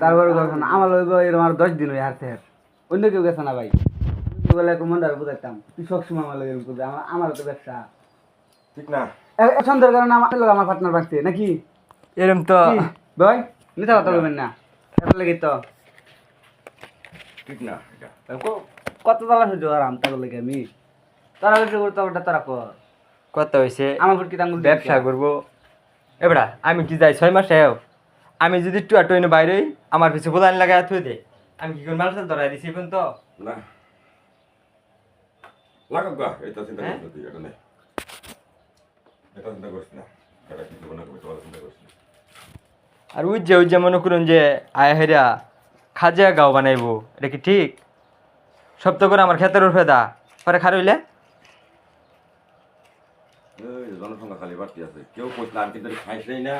তারপরে গেছে না আমার লইব এরকম আর দশ দিন হয়ে হারতে হার অন্য কেউ গেছে না ভাই। বলে একটু মনটা বুঝাইতাম তুই সবসময় আমার করবি আমার আমারও তো ব্যবসা। ঠিক না। কারণে আমার লোক আমার পার্টনার নাকি? এরম তো। কি? ভাই মিথ্যা কথা বলবেন না। লেগে তো। ঠিক না কত তালা সহ্য আরাম তার লেগে আমি? তারা করতে ওটা তারা কর। কত হয়েছে আমার ফুটকি ব্যবসা করব। এবারা আমি কি যাই ছয় মাসে আমি যদি টুয়া টুইনে বাইরে আমার পিছু বোলান লাগাই থুই দে। আমি কি কোন মালসাল ধরাই দিছি এখন তো? না। লাগাক গা এটা চিন্তা হ্যাঁ? তুই এটা নে। এটা চিন্তা করিস না এটা কিছু না করিস তোরা চিন্তা করিস আর ওই যে ওই যে মনে করুন যে আয় হেরা খাজা গাও বানাইবো এটা কি ঠিক? সব তো করে আমার ক্ষেতের উঠে দা পরে খার হইলে? জনসংখ্যা খালি বাড়তি আছে কেউ আমি কিন্তু খাইস নাই না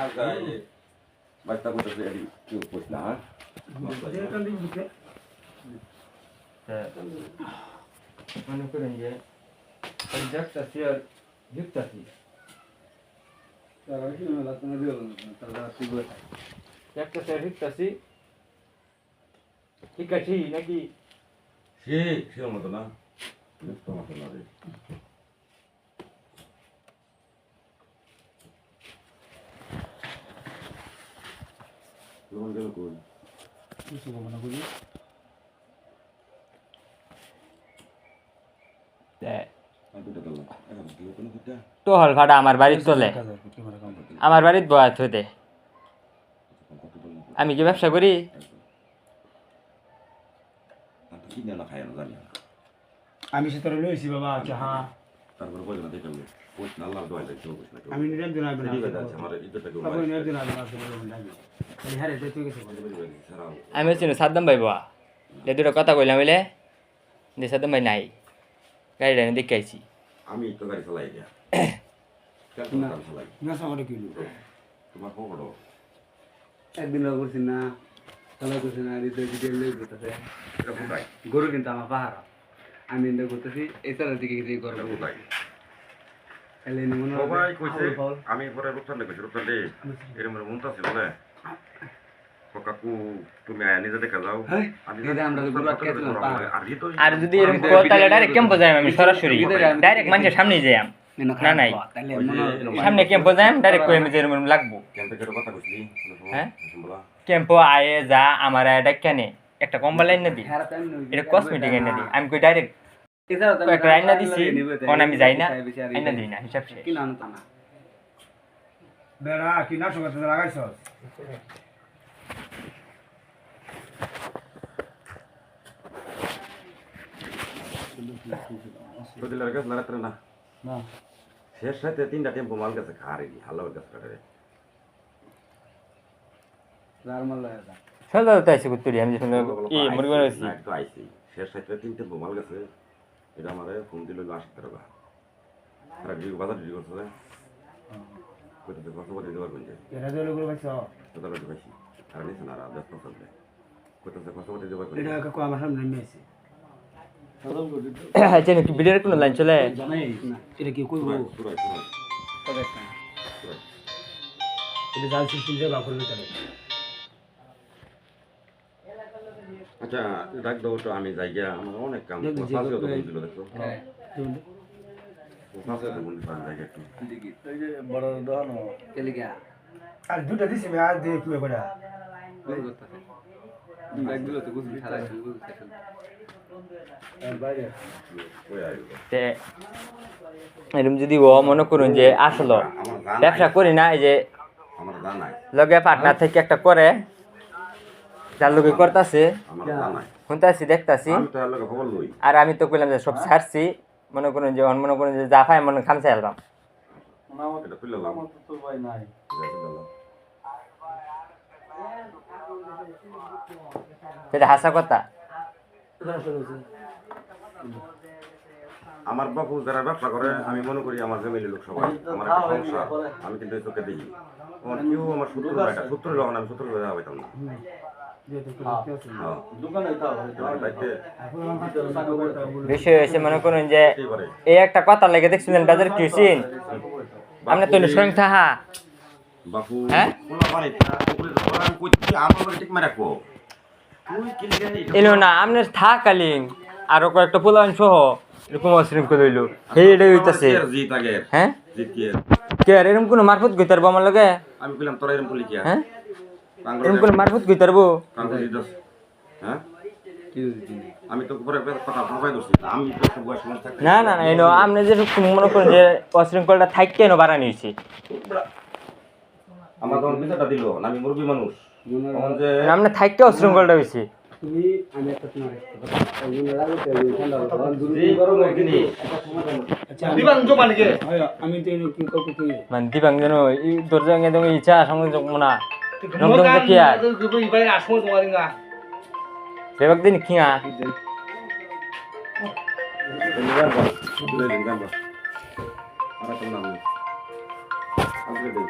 করতেছে এটি কেউ কইস না হ্যাঁ মনে করুন যে দেখতাছি আর দেখতাছি দেখতাছি আর দেখতাছি ঠিক আছে নাকি সে সের মতো না ব্যস্ত মতো না রে তোমার গেল কই আর দুটা গেল এখন কি কোনো দুটা ভাড়া আমার বাড়ির তোলে। আমার বাড়ির বয়া থুতে কত বললাম আমি কি ব্যবসা করি। না না না আমি সে তোরা লইছি বাবা আচ্ছা হ্যাঁ। তারপরে কই না দেখলাম কইস না আল্লাহ দোয়া কেউ আমি নিজের দিন আসবেন ঠিক আছে আমার ইজ্জতটা কেউ আপনি নিজের দিন আসবেন আসবেন হ্যাঁ রে তুই ছাড়াও আমি হচ্ছি না সাদ্দাম ভাই বয়া যে দুটো কথা কইলাম বলে যে সাদ্দাম ভাই নাই গাড়িটা আমি দেখে আইছি। আমি তো গাড়ি চালাই দিয়া না সামনে কি তোমার একদিন করছি না করছি না গরু কিন্তু আমার পাহাড় আমি এনে করতেছি এছাড়া দিকে এটা মনে সবাই কইছে। আমি পরে কইছি এরম মন আছে বলে। কাকু তুমি আয়া নিজে দেখা যাও। আর যদি এরকম তাহলে ডাইরেক্ট ক্যাম্পে যাই আমি সরাসরি ডাইরেক্ট মানুষের সামনে যাই না, নাই। সামনে ক্যাম্পে যাই ডাইরেক্ট কই আমি যে এরকম লাগবো। কেমতে কথা কইছি হ্যাঁ? ক্যাম্পে আয়ে যা আমার এটা কেনে একটা কম্বল লাইন না দি এটা কসমেটিক এনে দি আমি কই ডাইরেক্ট একটা আইনা দিছি কোন আমি যাই না আইনা দিই না হিসাব শেষ। কি না না। বেড়া কি না লাগাইছ গেছ না না। না। শেষ রাতে তিনটা টেম্পো মাল গেছে খারে হাল্লা গেছে কাটে নরমাল লাগে দাও তাই সুকুত তুলি আমি যখন কি মনে করে আছি তো আইছি শেষ রাতে তিন টেম্পো মাল গেছে। এটা আমারে ফোন দিল আশি টাকা। আর ডিগো বাজার ডিগো করছে। কইতে কত বলে কোন যে? এরা যে লোক পাইছ? কত বলে পাইছি। আর নিছ না আর ব্যস্ত চলবে কইতে কত বলে দিবার কোন এটা কাকু আমার সামনে নেমে আছে আচ্ছা নাকি ভিডিওর কোনো লাইন চলে। জানাই না এটা কি কইব? এটা জাল সিস্টেম দিয়ে বাকর ভিতরে। আচ্ছা ডাক দাও তো আমি যাই গিয়া আমার অনেক কাম তো দেখো। হ্যাঁ। তো একটু। বড় দহন আর দুটা দিছি আর দিয়ে এরকম যদি ও মনে করুন যে আসলো ব্যবসা করি না এই যে লগে পার্টনার থেকে একটা করে যার লগে করতাছে। আমার শুনতাছি দেখতাছি। আমি তো এর লগে খবর লই। আর আমি তো কইলাম যে সব ছাড়ছি। মনে করুন যে অন মনে করুন যে যা পাই মনে খামছে অ্যালবাম এটা খুলে লাম তো ভাই নাই। সেটা হাসা কথা। আমার বাপু যারা ব্যবসা করে আমি মনে করি আমার ফ্যামিলি লোক সবাই। আমার একটা সংসার। আমি কিন্তু এই চোখে দেখি। আমার কেউ আমার এটা শত্রু যখন আমি পাইতাম না। বিষয় হয়েছে মনে করুন যে এই একটা কথা লেগে দেখছিলেন বাজার কি হয়েছেন আপনি তো স্বয়ং থাহা। হ্যাঁ? আমার এলো না আপনার থাকালীন। আরও কয়েকটা পোলান সহ এরকম লইল। হইতাছে। হ্যাঁ? কে? আর এরকম কোনো মারফত গইতে পারব আমার লগে? আমি কইলাম তোরা এরকম বলি কি? হ্যাঁ? এরকম কোনো মারফত হ্যাঁ? আমি তো উপরে কথা ভাবাই দোষী আমি তো একটা বয়স মানুষ থাকতে না না না। এনো আপনি যে মনে করেন যে অশৃঙ্খলটা থাকতে এনো বাড়া নিয়েছি আমার তখন বিচারটা দিল আমি মুরব্বী মানুষ। তখন আপনি থাকতে অশৃঙ্খলটা হয়েছে তুমি আমি একটা তোমার একটা কথা ওই জন্য রাগতে ওই ঠান্ডা হলো। তখন দুরু এই গরম গরম গেলে জিনিস। একটা সমাধান দিবান জমা নাকি আমি তো এনে কি কাউকে কি মানে দিবাং যেন এই দরজা একদম যখন না নমদম দেখি আর ভাই আসব তোমার না বেবাক দিন দিন গান আর নাম নেই। আজকে দেই।